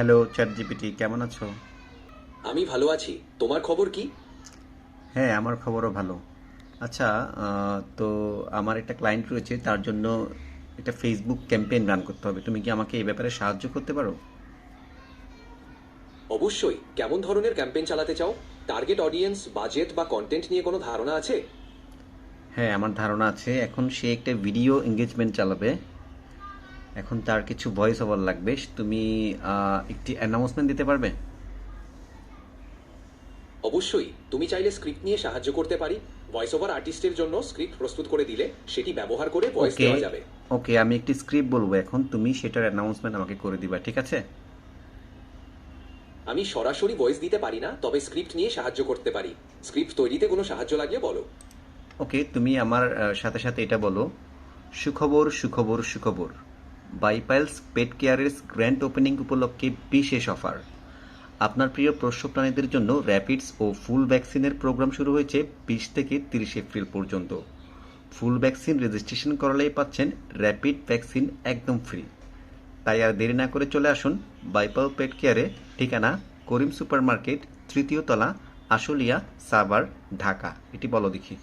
Hello chat GPT কেমন আছো? আমি ভালো আছি। তোমার খবর কি? হ্যাঁ আমার খবরও ভালো। আচ্ছা তো আমার একটা ক্লায়েন্ট রয়েছে তার জন্য একটা ফেসবুক ক্যাম্পেইন রান করতে হবে। তুমি কি আমাকে এই ব্যাপারে সাহায্য করতে পারো? অবশ্যই। কেমন ধরনের ক্যাম্পেইন চালাতে চাও? টার্গেট অডিয়েন্স বাজেট বা কন্টেন্ট নিয়ে কোনো ধারণা আছে? হ্যাঁ আমার ধারণা আছে। এখন সে একটা ভিডিও এঙ্গেজমেন্ট চালাবে। এখন তার কিছু ভয়েস ওভার লাগবে। তুমি একটি অ্যানাউন্সমেন্ট দিতে পারবে? অবশ্যই। তুমি চাইলে স্ক্রিপ্ট নিয়ে সাহায্য করতে পারি। ভয়েস ওভার আর্টিস্টের জন্য স্ক্রিপ্ট প্রস্তুত করে দিলে সেটি ব্যবহার করে ভয়েস দেওয়া যাবে। ওকে আমি একটি স্ক্রিপ্ট বলব এখন। তুমি সেটার অ্যানাউন্সমেন্ট আমাকে করে দিবা ঠিক আছে? আমি সরাসরি ভয়েস দিতে পারি না তবে স্ক্রিপ্ট নিয়ে সাহায্য করতে পারি। স্ক্রিপ্ট তৈরিতে কোনো সাহায্য লাগলে বলো। ওকে তুমি আমার সাথে সাথে এটা বলো। সুখবর সুখবর সুখবর। বাইপাইলস পেট কেয়ারের গ্র্যান্ড ওপেনিং উপলক্ষে বিশেষ অফার আপনার প্রিয় পোষ্য প্রাণীদের জন্য র্যাপিডস ও ফুল ভ্যাকসিনের প্রোগ্রাম শুরু হয়েছে বিশ থেকে তিরিশ এপ্রিল পর্যন্ত। ফুল ভ্যাকসিন রেজিস্ট্রেশন করালেই পাচ্ছেন র্যাপিড ভ্যাকসিন একদম ফ্রি তাই আর দেরি না করে চলে আসুন বাইপাল পেট কেয়ারে ঠিকানা করিম সুপার মার্কেট তৃতীয় তলা, আশুলিয়া, সাভার, ঢাকা। এটি বলো দেখি।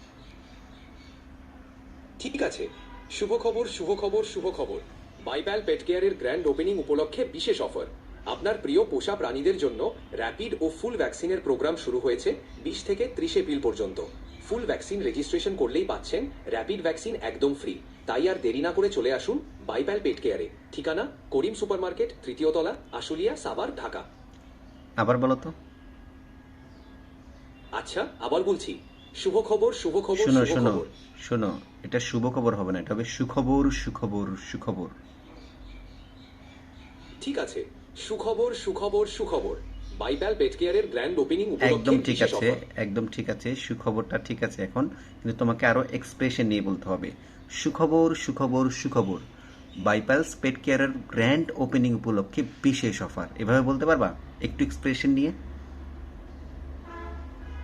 ঠিক আছে। শুভ খবর শুভ খবর শুভ খবর বাইপ্যাল পেট কেয়ারের গ্র্যান্ড ওপেনিং উপলক্ষে বিশেষ অফার আপনার প্রিয় পোষা প্রাণীদের জন্য র্যাপিড ও ফুল ভ্যাকসিনের প্রোগ্রাম শুরু হয়েছে বিশ থেকে ত্রিশ এপ্রিল পর্যন্ত। ফুল ভ্যাকসিন রেজিস্ট্রেশন করলেই পাচ্ছেন র্যাপিড ভ্যাকসিন একদম ফ্রি তাই আর দেরি না করে চলে আসুন বাইপ্যাল পেট কেয়ারে ঠিকানা করিম সুপার মার্কেট তৃতীয় তলা আশুলিয়া সাভার ঢাকা। আবার বলো তো। আচ্ছা আবার বলছি। শুভ খবর শুভ খবর শোনো শুভ শোনো খবর। শোনো এটা শুভ খবর হবে না এটা হবে সুখবর সুখবর সুখবর। ঠিক আছে। সুখবর সুখবর সুখবর। বাইপ্যাল পেট কেয়ারের গ্র্যান্ড ওপেনিং উপলক্ষে একদম ঠিক আছে একদম ঠিক আছে সুখবরটা ঠিক আছে এখন কিন্তু তোমাকে আরও এক্সপ্রেশন নিয়ে বলতে হবে। সুখবর সুখবর সুখবর। বাইপালস পেট কেয়ারের গ্র্যান্ড ওপেনিং উপলক্ষে বিশেষ অফার এভাবে বলতে পারবা? একটু এক্সপ্রেশন নিয়ে।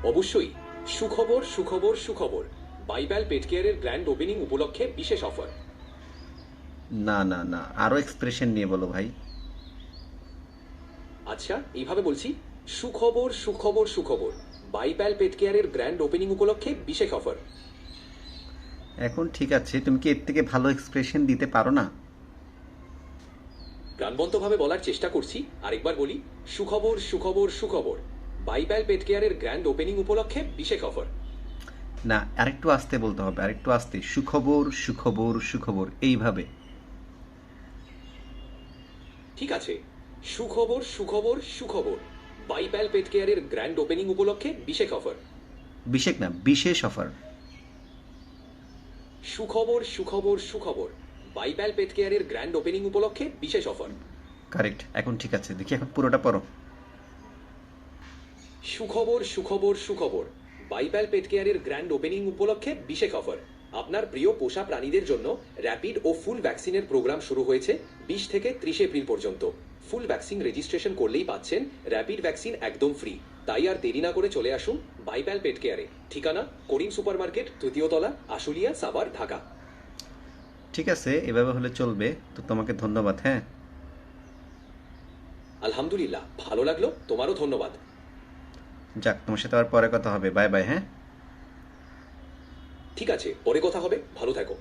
অবশ্যই। সুখবর সুখবর সুখবর। বাইপ্যাল পেট কেয়ারের গ্র্যান্ড ওপেনিং উপলক্ষে বিশেষ অফার না না না আরও এক্সপ্রেশন নিয়ে বলো ভাই। আচ্ছা এইভাবে বলছি সুখবর সুখবর সুখবর। বাইপ্যাল পেট কেয়ারের গ্র্যান্ড ওপেনিং উপলক্ষে বিশেষ অফার এখন ঠিক আছে তুমি কি এর থেকে ভালো এক্সপ্রেশন দিতে পারো না? প্রাণবন্তভাবে বলার চেষ্টা করছি আরেকবার বলি সুখবর সুখবর সুখবর। বাইপ্যাল পেট কেয়ারের গ্র্যান্ড ওপেনিং উপলক্ষে বিশেষ অফার না আরেকটু আস্তে বলতে হবে আরেকটু আস্তে। সুখবর সুখবর সুখবর এইভাবে। ঠিক আছে সুখবর সুখবর সুখবর। বাইপ্যাল পেট কেয়ারের গ্র্যান্ড ওপেনিং উপলক্ষে বিশেষ অফার বিশেষ না বিশেষ অফার সুখবর সুখবর সুখবর। বাইপ্যাল পেট কেয়ারের গ্র্যান্ড ওপেনিং উপলক্ষে বিশেষ অফার কারেক্ট এখন ঠিক আছে দেখি এখন পুরোটা পড়ো। সুখবর সুখবর সুখবর। বাইপ্যাল পেট কেয়ারের গ্র্যান্ড ওপেনিং উপলক্ষে বিশেষ অফার আপনার প্রিয় পোষা প্রাণীদের জন্য র্যাপিড ও ফুল ভ্যাকসিনের প্রোগ্রাম শুরু হয়েছে বিশ থেকে ত্রিশ এপ্রিল পর্যন্ত। ফুল ভ্যাকসিন রেজিস্ট্রেশন করলেই পাচ্ছেন র্যাপিড ভ্যাকসিন একদম ফ্রি তাই আর দেরি না করে চলে আসুন বাইপ্যাল পেট কেয়ারে ঠিকানা করিম সুপার মার্কেট তৃতীয় তলা আশুলিয়া সাভার ঢাকা। ঠিক আছে এভাবে হলে চলবে। তো তোমাকে ধন্যবাদ হ্যাঁ? আলহামদুলিল্লাহ ভালো লাগল তোমারও ধন্যবাদ। যাক তোমার সাথে আবার পরে কথা হবে। বাই বাই হ্যাঁ? ঠিক আছে পরে কথা হবে ভালো থাকো।